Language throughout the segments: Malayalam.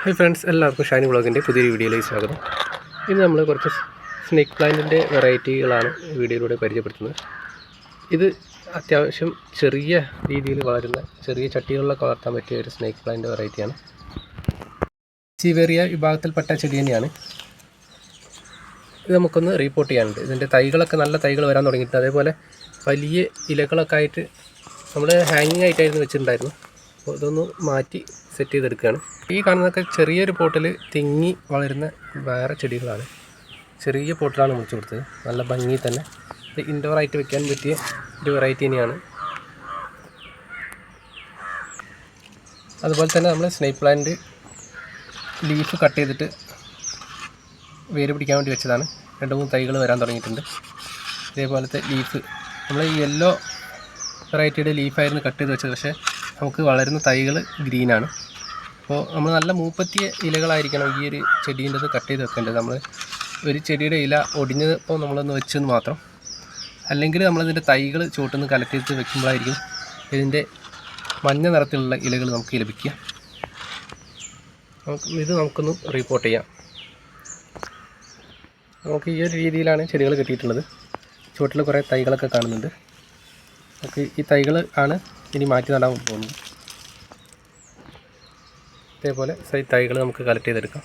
ഹായ് ഫ്രണ്ട്സ് എല്ലാവർക്കും ഷൈനി വ്ളോഗിന്റെ പുതിയൊരു വീഡിയോയിലേക്ക് സ്വാഗതം. ഇന്ന് നമ്മൾ കുറച്ച് സ്നേക്ക് പ്ലാന്റിന്റെ വെറൈറ്റികളാണ് വീഡിയോയിലൂടെ പരിചയപ്പെടുത്തുന്നത്. ഇത് അത്യാവശ്യം ചെറിയ രീതിയിൽ വളരുന്ന ചെറിയ ചട്ടികളിലൊക്കെ വളർത്താൻ പറ്റിയ ഒരു സ്നേക്ക് പ്ലാന്റ് വെറൈറ്റിയാണ്. ചീവേറിയ വിഭാഗത്തിൽപ്പെട്ട ചെടി തന്നെയാണ്. ഇത് നമുക്കൊന്ന് റീപ്പോർട്ട് ചെയ്യാനുണ്ട്. ഇതിന്റെ തൈകളൊക്കെ നല്ല തൈകൾ വരാൻ തുടങ്ങിയിട്ടുണ്ട്. അതേപോലെ വലിയ ഇലകളൊക്കെ ആയിട്ട് നമ്മൾ ഹാങ്ങിങ് ആയിട്ടായിരുന്നു വെച്ചിട്ടുണ്ടായിരുന്നു. അപ്പോൾ ഇതൊന്ന് മാറ്റി സെറ്റ് ചെയ്തെടുക്കുകയാണ്. ഈ കാണുന്നതൊക്കെ ചെറിയൊരു പോട്ടിൽ തിങ്ങി വളരുന്ന വേറെ ചെടികളാണ്. ചെറിയ പോട്ടിലാണ് മുറിച്ച് കൊടുത്തത്. നല്ല ഭംഗി തന്നെ. ഇൻഡോർ ആയിട്ട് വെക്കാൻ പറ്റിയ ഒരു വെറൈറ്റി തന്നെയാണ്. അതുപോലെ തന്നെ നമ്മൾ സ്നേക്ക് പ്ലാന്റ് ലീഫ് കട്ട് ചെയ്തിട്ട് വേര് പിടിക്കാൻ വേണ്ടി വെച്ചതാണ്. രണ്ട് മൂന്ന് തൈകൾ വരാൻ തുടങ്ങിയിട്ടുണ്ട്. ഇതേപോലത്തെ ലീഫ് നമ്മൾ യെല്ലോ വെറൈറ്റിയുടെ ലീഫായിരുന്നു കട്ട് ചെയ്ത് വെച്ചത്. പക്ഷേ നമുക്ക് വളരുന്ന തൈകൾ ഗ്രീനാണ് അപ്പോൾ നമ്മൾ നല്ല മൂപ്പത്തിയ ഇലകളായിരിക്കണം ഈ ഒരു ചെടീന്റെ കട്ട് ചെയ്ത് വെക്കേണ്ടത്. നമ്മൾ ഒരു ചെടിയുടെ ഇല ഒടിഞ്ഞപ്പോൾ നമ്മളൊന്ന് വെച്ചെന്ന് മാത്രം. അല്ലെങ്കിൽ നമ്മളിതിന്റെ തൈകൾ ചുവട്ടുനിന്ന് കലക്കിയിട്ട് വെക്കുമ്പോഴായിരിക്കും ഇതിന്റെ മഞ്ഞ നിറത്തിലുള്ള ഇലകൾ നമുക്ക് ലഭിക്കുക. നമുക്ക് ഇത് നമുക്കൊന്ന് റിപ്പോർട്ട് ചെയ്യാം. നമുക്ക് ഈ ഒരു രീതിയിലാണ് ചെടികൾ കിട്ടിയിട്ടുള്ളത്. ചുവട്ടിൽ കുറേ തൈകളൊക്കെ കാണുന്നുണ്ട്. നമുക്ക് ഈ തൈകൾ ആണ് ഇനി മാറ്റി നടാൻ പോകുന്നു ഇതേപോലെ സൈ തൈകൾ നമുക്ക് കളക്ട് ചെയ്തെടുക്കാം.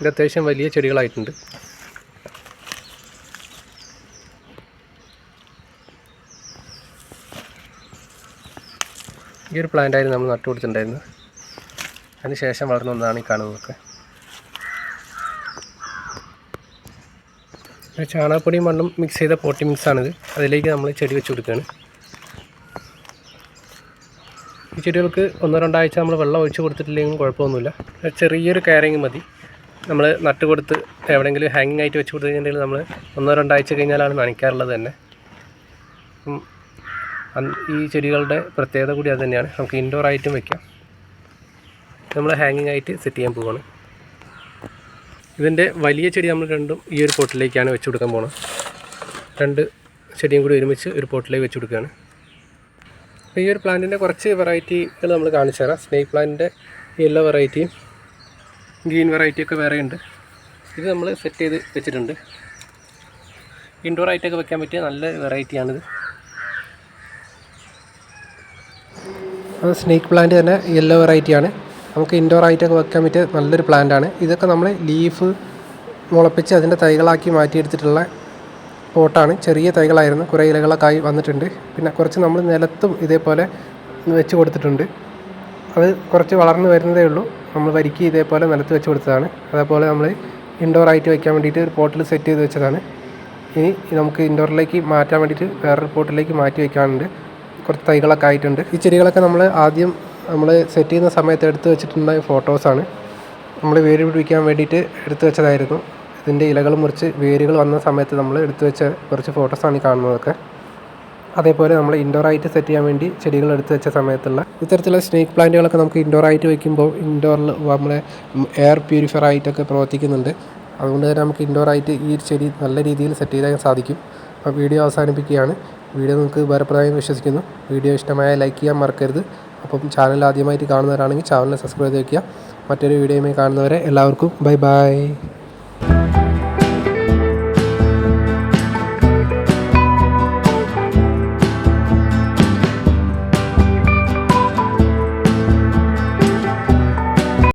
ഇത് അത്യാവശ്യം വലിയ ചെടികളായിട്ടുണ്ട്. ഈ ഒരു പ്ലാന്റ് ആയിരുന്നു നമ്മൾ നട്ടുപിടിച്ചിട്ടുണ്ടായിരുന്നത് അതിന് ശേഷം വളർന്നു ഒന്നാണ് ഈ കാണുന്നതൊക്കെ. ഒരു ചാണകപ്പൊടിയും മണ്ണും മിക്സ് ചെയ്ത പോട്ടി മിക്സാണിത് അതിലേക്ക് നമ്മൾ ചെടി വെച്ച് കൊടുക്കുകയാണ്. ഈ ചെടികൾക്ക് ഒന്നോ രണ്ടാഴ്ച നമ്മൾ വെള്ളം ഒഴിച്ച് കൊടുത്തിട്ടില്ലെങ്കിലും കുഴപ്പമൊന്നുമില്ല. ചെറിയൊരു കെയറിങ് മതി. നമ്മൾ നട്ട് കൊടുത്ത് എവിടെയെങ്കിലും ഹാങ്ങിങ് ആയിട്ട് വെച്ച് കൊടുത്തു കഴിഞ്ഞിട്ടുണ്ടെങ്കിൽ നമ്മൾ ഒന്നോ രണ്ടാഴ്ച കഴിഞ്ഞാലാണ് നനയ്ക്കാറുള്ളത് തന്നെ. ഈ ചെടികളുടെ പ്രത്യേകത കൂടി അത് തന്നെയാണ്. നമുക്ക് ഇൻഡോർ ആയിട്ടും വെക്കാം. നമ്മൾ ഹാങ്ങിങ് ആയിട്ട് സെറ്റ് ചെയ്യാൻ പോവുകയാണ് ഇതിന്റെ വലിയ ചെടി നമ്മൾ രണ്ടും ഈ ഒരു പോട്ടിലേക്കാണ് വെച്ച് കൊടുക്കാൻ പോകുന്നത് രണ്ട് ചെടിയും കൂടി ഒരുമിച്ച് ഒരു പോട്ടിലേക്ക് വെച്ച് കൊടുക്കുകയാണ്. അപ്പോൾ ഈ ഒരു പ്ലാന്റിന്റെ കുറച്ച് വെറൈറ്റികൾ നമ്മൾ കാണിച്ചു തരാം. സ്നേക്ക് പ്ലാന്റിന്റെ യെല്ലോ വെറൈറ്റിയും ഗ്രീൻ വെറൈറ്റിയൊക്കെ വേറെയുണ്ട്. ഇത് നമ്മൾ സെറ്റ് ചെയ്ത് വെച്ചിട്ടുണ്ട്. ഇൻഡോർ ആയിട്ടൊക്കെ വെക്കാൻ പറ്റിയ നല്ല വെറൈറ്റിയാണിത്. അത് സ്നേക്ക് പ്ലാന്റ് തന്നെ യെല്ലോ വെറൈറ്റിയാണ്. നമുക്ക് ഇൻഡോർ ആയിട്ടൊക്കെ വെക്കാൻ പറ്റിയ നല്ലൊരു പ്ലാന്റ് ആണ്. ഇതൊക്കെ നമ്മൾ ലീഫ് മുളപ്പിച്ച് അതിന്റെ തൈകളാക്കി മാറ്റിയെടുത്തിട്ടുള്ള പോട്ടാണ്. ചെറിയ തൈകളായിരുന്നു. കുറേ ഇലകളൊക്കെ ആയി വന്നിട്ടുണ്ട്. പിന്നെ കുറച്ച് നമ്മൾ നിലത്തും ഇതേപോലെ വെച്ച് കൊടുത്തിട്ടുണ്ട്. അത് കുറച്ച് വളർന്നു വരുന്നതേ ഉള്ളൂ. നമ്മൾ വരിക്ക് ഇതേപോലെ നിലത്ത് വെച്ച് കൊടുത്തതാണ്. അതേപോലെ നമ്മൾ ഇൻഡോർ ആയിട്ട് വെക്കാൻ വേണ്ടിയിട്ട് ഒരു പോട്ടിൽ സെറ്റ് ചെയ്ത് വെച്ചതാണ്. ഇനി നമുക്ക് ഇൻഡോറിലേക്ക് മാറ്റാൻ വേണ്ടിയിട്ട് വേറൊരു പോട്ടിലേക്ക് മാറ്റി വെക്കാനുണ്ട്. കുറച്ച് തൈകളൊക്കെ ആയിട്ടുണ്ട്. ഈ ചെടികളൊക്കെ നമ്മൾ ആദ്യം നമ്മൾ സെറ്റ് ചെയ്യുന്ന സമയത്ത് എടുത്തു വെച്ചിട്ടുണ്ടായ ഫോട്ടോസാണ് നമ്മൾ വേര് പിടിപ്പിക്കാൻ വേണ്ടിയിട്ട് എടുത്തു വെച്ചതായിരുന്നു. ഇതിന്റെ ഇലകൾ മുറിച്ച് വേരുകൾ വന്ന സമയത്ത് നമ്മൾ എടുത്തു വെച്ച കുറച്ച് ഫോട്ടോസാണ് ഈ കാണുന്നതൊക്കെ. അതേപോലെ നമ്മൾ ഇൻഡോർ ആയിട്ട് സെറ്റ് ചെയ്യാൻ വേണ്ടി ചെടികൾ എടുത്തു വെച്ച സമയത്തുള്ള ഇത്തരത്തിലുള്ള സ്നേക്ക് പ്ലാന്റുകളൊക്കെ നമുക്ക് ഇൻഡോർ ആയിട്ട് വെക്കുമ്പോൾ ഇൻഡോറിൽ നമ്മളെ എയർ പ്യൂരിഫയർ ആയിട്ടൊക്കെ പ്രവർത്തിക്കുന്നുണ്ട്. അതുകൊണ്ട് തന്നെ നമുക്ക് ഇൻഡോർ ആയിട്ട് ഈ ചെടി നല്ല രീതിയിൽ സെറ്റ് ചെയ്യാൻ സാധിക്കും. അപ്പോൾ വീഡിയോ അവസാനിപ്പിക്കുകയാണ്. വീഡിയോ നിങ്ങൾക്ക് ഉപകാരപ്രദമായി വിശ്വസിക്കുന്നു. വീഡിയോ ഇഷ്ടമായ ലൈക്ക് ചെയ്യാൻ മറക്കരുത്. അപ്പം ചാനൽ ആദ്യമായിട്ട് കാണുന്നവരാണെങ്കിൽ ചാനൽ സബ്സ്ക്രൈബ് ചെയ്ത് വയ്ക്കുക മറ്റൊരു വീഡിയോയുമായി കാണുന്നവരെ എല്ലാവർക്കും ബൈ ബൈ